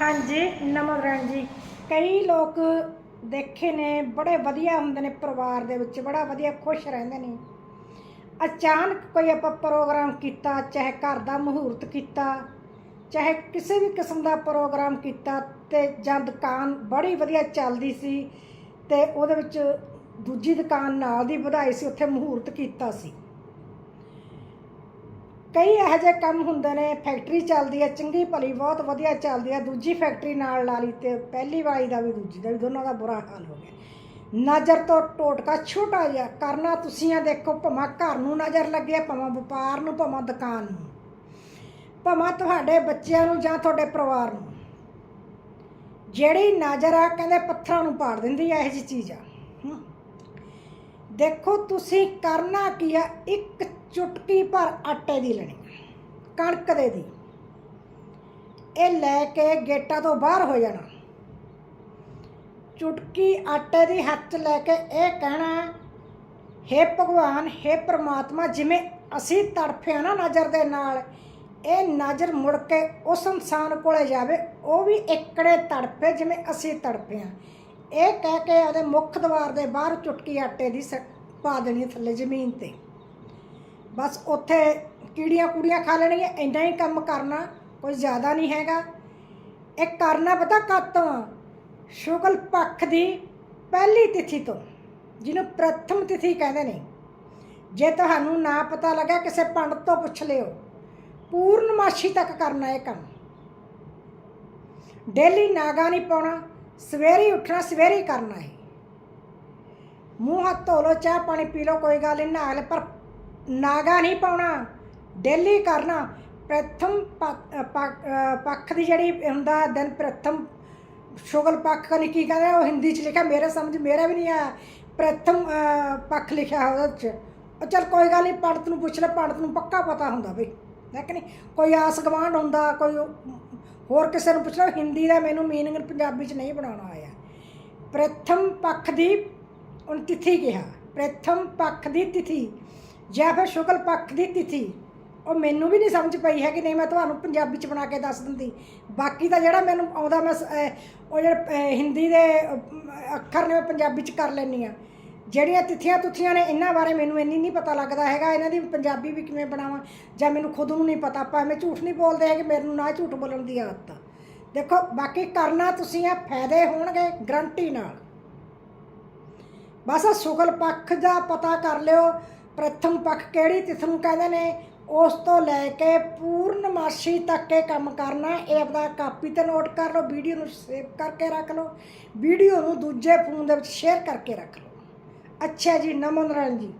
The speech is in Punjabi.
ਹਾਂਜੀ ਨਮਨ ਜੀ। ਕਈ ਲੋਕ ਦੇਖੇ ਨੇ, ਬੜੇ ਵਧੀਆ ਹੁੰਦੇ ਨੇ ਪਰਿਵਾਰ ਦੇ ਵਿੱਚ, ਬੜਾ ਵਧੀਆ ਖੁਸ਼ ਰਹਿੰਦੇ ਨੇ। ਅਚਾਨਕ ਕੋਈ ਆਪਾਂ ਪ੍ਰੋਗਰਾਮ ਕੀਤਾ, ਚਾਹੇ ਘਰ ਦਾ ਮਹੂਰਤ ਕੀਤਾ, ਚਾਹੇ ਕਿਸੇ ਵੀ ਕਿਸਮ ਦਾ ਪ੍ਰੋਗਰਾਮ ਕੀਤਾ ਤੇ ਜਾਂ ਦੁਕਾਨ ਬੜੀ ਵਧੀਆ ਚੱਲਦੀ ਸੀ ਤੇ ਉਹਦੇ ਵਿੱਚ ਦੂਜੀ ਦੁਕਾਨ ਨਾਲ ਦੀ ਵਧਾਈ ਸੀ, ਉੱਥੇ ਮਹੂਰਤ ਕੀਤਾ ਸੀ। ਕਈ ਇਹੋ ਜਿਹੇ ਕੰਮ ਹੁੰਦੇ ਨੇ ਫੈਕਟਰੀ ਚੱਲਦੀ ਹੈ, ਚੰਗੀ ਭਲੀ ਬਹੁਤ ਵਧੀਆ ਚੱਲਦੀ ਹੈ, ਦੂਜੀ ਫੈਕਟਰੀ ਨਾਲ ਲਾ ਲਈ ਤੇ ਪਹਿਲੀ ਵਾਲੀ ਦਾ ਵੀ ਦੂਜੀ ਦਾ ਵੀ, ਦੋਨਾਂ ਦਾ ਬੁਰਾ ਹਾਲ ਹੋ ਗਿਆ। ਨਜ਼ਰ ਤੋਂ ਟੋਟਕਾ ਛੋਟਾ ਜਿਹਾ ਕਰਨਾ ਤੁਸੀਂ ਆ ਦੇਖੋ ਭਮਾ ਘਰ ਨੂੰ ਨਜ਼ਰ ਲੱਗੇ ਭਮਾ ਵਪਾਰ ਨੂੰ ਭਮਾ ਦੁਕਾਨ ਨੂੰ ਭਮਾ ਤੁਹਾਡੇ ਬੱਚਿਆਂ ਨੂੰ ਜਾਂ ਤੁਹਾਡੇ ਪਰਿਵਾਰ ਨੂੰ। ਜਿਹੜੀ ਨਜ਼ਰ ਆ, ਕਹਿੰਦੇ ਪੱਥਰਾਂ ਨੂੰ ਪਾੜ ਦਿੰਦੀ ਆ, ਇਹੋ ਜਿਹੀ ਚੀਜ਼ ਆ। ਦੇਖੋ ਤੁਸੀਂ ਕਰਨਾ ਕੀ ਆ? ਇੱਕ ਚੁਟਕੀ ਭਰ ਆਟੇ ਦੀ ਲੈਣੀ ਕਣਕ ਦੇ ਦੀ। ਇਹ ਲੈ ਕੇ ਗੇਟਾਂ ਤੋਂ ਬਾਹਰ ਹੋ ਜਾਣਾ। ਚੁਟਕੀ ਆਟੇ ਦੀ ਹੱਥ ਲੈ ਕੇ ਇਹ ਕਹਿਣਾ, ਹੇ ਭਗਵਾਨ, ਹੇ ਪ੍ਰਮਾਤਮਾ, ਜਿਵੇਂ ਅਸੀਂ ਤੜਫਿਆ ਨਾ ਨਜ਼ਰ ਦੇ ਨਾਲ, ਇਹ ਨਜ਼ਰ ਮੁੜ ਕੇ ਉਸ ਇਨਸਾਨ ਕੋਲੇ ਜਾਵੇ, ਉਹ ਵੀ ਇਕੜੇ ਤੜਫੇ ਜਿਵੇਂ ਅਸੀਂ ਤੜਫੇ ਹਾਂ ਇਹ ਕਹਿ ਕੇ ਉਹਦੇ ਮੁੱਖ ਦਵਾਰ ਦੇ ਬਾਹਰ ਚੁਟਕੀ ਆਟੇ ਦੀ ਸ- ਪਾ ਦੇਣੀ ਥੱਲੇ ਜ਼ਮੀਨ ਤੇ। ਬਸ ਉੱਥੇ ਕੀੜੀਆਂ ਕੁੜੀਆਂ ਖਾ ਲੈਣਗੀਆਂ, ਇੰਨਾ ਹੀ ਕੰਮ ਕਰਨਾ ਕੋਈ ਜ਼ਿਆਦਾ ਨਹੀਂ ਹੈਗਾ। ਇਹ ਕਰਨਾ ਪਤਾ ਕਦ ਤੋਂ ਆ? ਸ਼ੁਕਲ ਪੱਖ ਦੀ ਪਹਿਲੀ ਤਿਥੀ ਤੋਂ, ਜਿਹਨੂੰ ਪ੍ਰਥਮ ਤਿਥੀ ਕਹਿੰਦੇ ਨੇ। ਜੇ ਤੁਹਾਨੂੰ ਨਾ ਪਤਾ ਲੱਗਾ, ਕਿਸੇ ਪੰਡਤ ਤੋਂ ਪੁੱਛ ਲਿਓ। ਪੂਰਨਮਾਸ਼ੀ ਤੱਕ ਕਰਨਾ ਇਹ ਕੰਮ। ਡੇਲੀ ਨਾਗਾ ਨਹੀਂ ਪਾਉਣਾ ਸਵੇਰੇ ਉੱਠਣਾ, ਸਵੇਰੇ ਕਰਨਾ ਹੈ ਮੂੰਹ ਹੱਥ ਧੋ ਲਓ, ਚਾਹ ਪਾਣੀ ਪੀ ਲਓ, ਕੋਈ ਗੱਲ ਨਹੀਂ, ਨਹਾ ਲੈ, ਪਰ ਨਾਗਾ ਨਹੀਂ ਪਾਉਣਾ ਡੇਲੀ ਕਰਨਾ। ਪ੍ਰਥਮ ਪੱਖ ਦੀ ਜਿਹੜੀ ਹੁੰਦਾ ਦਿਨ ਪ੍ਰਥਮ, ਸ਼ੁਗਲ ਪੱਖ ਕਨੀ ਕੀ ਕਹਿੰਦੇ, ਉਹ ਹਿੰਦੀ ਚ ਲਿਖਿਆ, ਮੇਰੇ ਸਮਝ ਮੇਰਾ ਵੀ ਨਹੀਂ ਆ ਪ੍ਰਥਮ ਪੱਖ ਲਿਖਿਆ ਉਹਦੇ ਚ। ਉਹ ਚਲ ਕੋਈ ਗੱਲ ਨਹੀਂ ਪੰਡਤ ਨੂੰ ਪੁੱਛ ਲੈ ਪੰਡਤ ਨੂੰ ਪੱਕਾ ਪਤਾ ਹੁੰਦਾ ਬਈ, ਹੈ ਕਿ ਨਹੀਂ? ਕੋਈ ਆਸ ਗਵਾਂਢ ਹੁੰਦਾ, ਕੋਈ ਹੋਰ ਕਿਸੇ ਨੂੰ ਪੁੱਛ ਲਓ ਹਿੰਦੀ ਦਾ ਮੈਨੂੰ ਮੀਨਿੰਗ ਪੰਜਾਬੀ ਚ ਨਹੀਂ ਬਣਾਉਣਾ ਆਇਆ। ਪ੍ਰਥਮ ਪੱਖ ਦੀ ਉਹਨ ਤਿਥੀ ਕਿਹਾ। ਪ੍ਰਥਮ ਪੱਖ ਦੀ ਤਿਥੀ ਜਾਂ ਫਿਰ ਸ਼ੁਕਲ ਪੱਖ ਦੀ ਤਿਥੀ, ਉਹ ਮੈਨੂੰ ਵੀ ਨਹੀਂ ਸਮਝ ਪਈ ਹੈ ਕਿ ਨਹੀਂ, ਮੈਂ ਤੁਹਾਨੂੰ ਪੰਜਾਬੀ ਚ ਬਣਾ ਕੇ ਦੱਸ ਦਿੰਦੀ। ਬਾਕੀ ਤਾਂ ਜਿਹੜਾ ਮੈਨੂੰ ਆਉਂਦਾ ਮੈਂ ਉਹ ਜਿਹੜੇ ਹਿੰਦੀ ਦੇ ਅੱਖਰ ਨੇ, ਮੈਂ ਪੰਜਾਬੀ ਚ ਕਰ ਲੈਂਦੀ ਆ ਜਿਹੜੀਆਂ ਤਿੱਥੀਆਂ ਤੁਥੀਆਂ ਨੇ, ਇਹਨਾਂ ਬਾਰੇ ਮੈਨੂੰ ਇੰਨੀ ਨਹੀਂ ਪਤਾ ਲੱਗਦਾ ਹੈਗਾ, ਇਹਨਾਂ ਦੀ ਪੰਜਾਬੀ ਵੀ ਕਿਵੇਂ ਬਣਾਵਾਂ, ਜਾਂ ਮੈਨੂੰ ਖੁਦ ਨੂੰ ਨਹੀਂ ਪਤਾ। ਆਪਾਂ ਐਵੇਂ ਝੂਠ ਨਹੀਂ ਬੋਲਦੇ ਹੈਗੇ ਮੈਨੂੰ ਨਾ ਝੂਠ ਬੋਲਣ ਦੀ ਆਦਤ ਆ। ਦੇਖੋ, ਬਾਕੀ ਕਰਨਾ ਤੁਸੀਂ ਆ, ਫਾਇਦੇ ਹੋਣਗੇ ਗਰੰਟੀ ਨਾਲ। ਬਸ ਸੁਗਲ ਪੱਖ ਦਾ ਪਤਾ ਕਰ ਲਿਓ, ਪ੍ਰਥਮ ਪੱਖ ਕਿਹੜੀ ਤਿਥ ਨੂੰ ਕਹਿੰਦੇ ਨੇ, ਉਸ ਤੋਂ ਲੈ ਕੇ ਪੂਰਨਮਾਸ਼ੀ ਤੱਕ ਇਹ ਕੰਮ ਕਰਨਾ, ਇਹ ਆਪਦਾ ਕਾਪੀ ਤੇ ਨੋਟ ਕਰ ਲਓ, ਵੀਡੀਓ ਨੂੰ ਸੇਵ ਕਰਕੇ ਰੱਖ ਲਓ, ਵੀਡੀਓ ਨੂੰ ਦੂਜੇ ਫੋਨ ਦੇ ਵਿੱਚ ਸ਼ੇਅਰ ਕਰਕੇ ਰੱਖ ਲਓ। ਅੱਛਾ ਜੀ ਨਮਨ ਰਾਣ ਜੀ।